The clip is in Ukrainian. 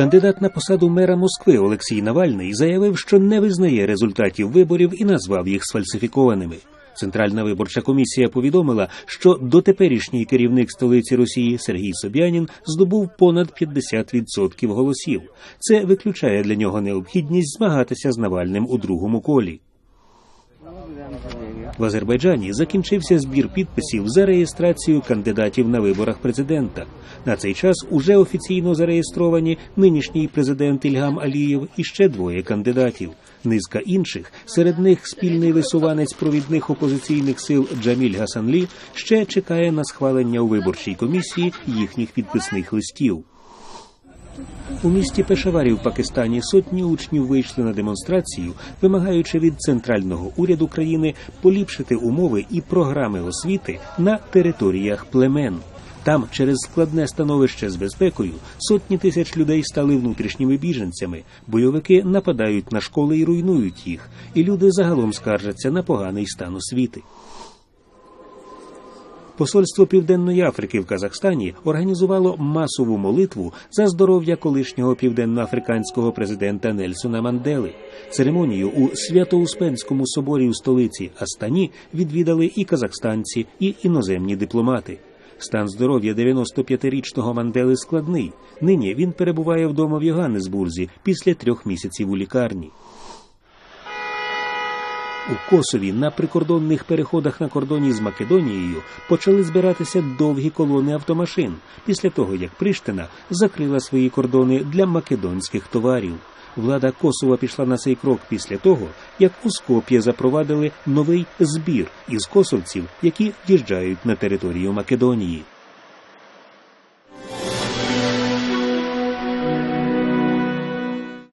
Кандидат на посаду мера Москви Олексій Навальний заявив, що не визнає результатів виборів і назвав їх сфальсифікованими. Центральна виборча комісія повідомила, що дотеперішній керівник столиці Росії Сергій Собянін здобув понад 50% голосів. Це виключає для нього необхідність змагатися з Навальним у другому колі. В Азербайджані закінчився збір підписів за реєстрацію кандидатів на виборах президента. На цей час уже офіційно зареєстровані нинішній президент Ільгам Алієв і ще двоє кандидатів. Низка інших, серед них спільний висуванець провідних опозиційних сил Джаміль Гасанлі, ще чекає на схвалення у виборчій комісії їхніх підписних листів. У місті Пешаварі в Пакистані сотні учнів вийшли на демонстрацію, вимагаючи від центрального уряду країни поліпшити умови і програми освіти на територіях племен. Там, через складне становище з безпекою, сотні тисяч людей стали внутрішніми біженцями. Бойовики нападають на школи і руйнують їх, і люди загалом скаржаться на поганий стан освіти. Посольство Південної Африки в Казахстані організувало масову молитву за здоров'я колишнього південноафриканського президента Нельсона Мандели. Церемонію у Свято-Успенському соборі у столиці Астані відвідали і казахстанці, і іноземні дипломати. Стан здоров'я 95-річного Мандели складний. Нині він перебуває вдома в Йоганнесбурзі після трьох місяців у лікарні. У Косові на прикордонних переходах на кордоні з Македонією почали збиратися довгі колони автомашин після того, як Приштина закрила свої кордони для македонських товарів. Влада Косова пішла на цей крок після того, як у Скоп'є запровадили новий збір із косовців, які в'їжджають на територію Македонії.